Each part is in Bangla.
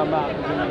আমরা দুজন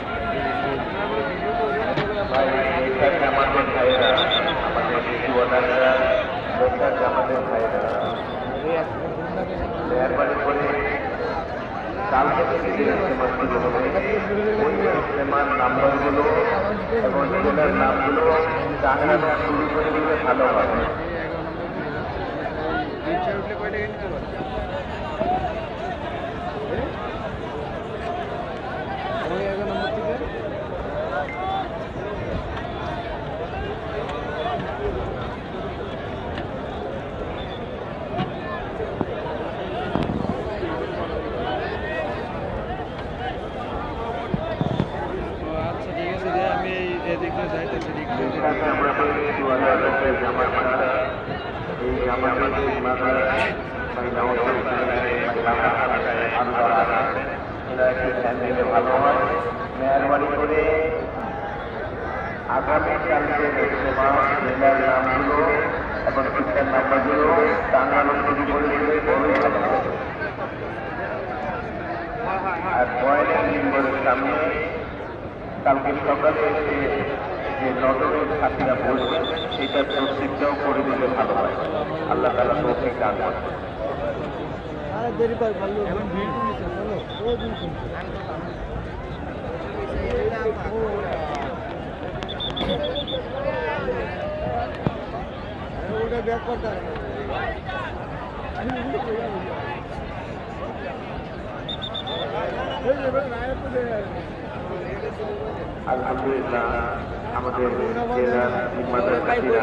কালকে থেকে যে ইস্তেমা শুরু হবে ওই ইস্তেমার নাম্বারগুলো এবং জেলার নামগুলো ভালো হবে। একটু ধ্যান দিলে ভালো হয় মেহরবানি করে কালকে ইজতেমা জেলার নামগুলো এবং শিক্ষার নাম্বারগুলো টাঙ্গানো শুরু করে দিলে বড়ই ভালো হবে আর পয়লা নম্বরের সামনে কালকে সকালে এসে যে নজরের সাথীরা বলবে সেটা প্রস্তুতটাও করে দিলে ভালো হয়। আল্লাহ তালা তৌফিক দান করেন। দেরি পাই ভালো এখন ভিড় করেছে চলো। ও দিন ওটা ব্যাক করতে হবে আলহামদুলিল্লাহ আমাদের জেলার জিম্মাদার সাথীরা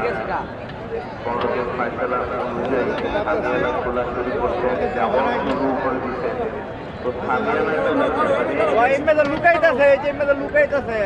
বড়দের ফায়সালা অনুযায়ী সামিয়ানা খোলা শুরু করতে শুরু করে তো লুকাইতেছে লুকাইতেছে।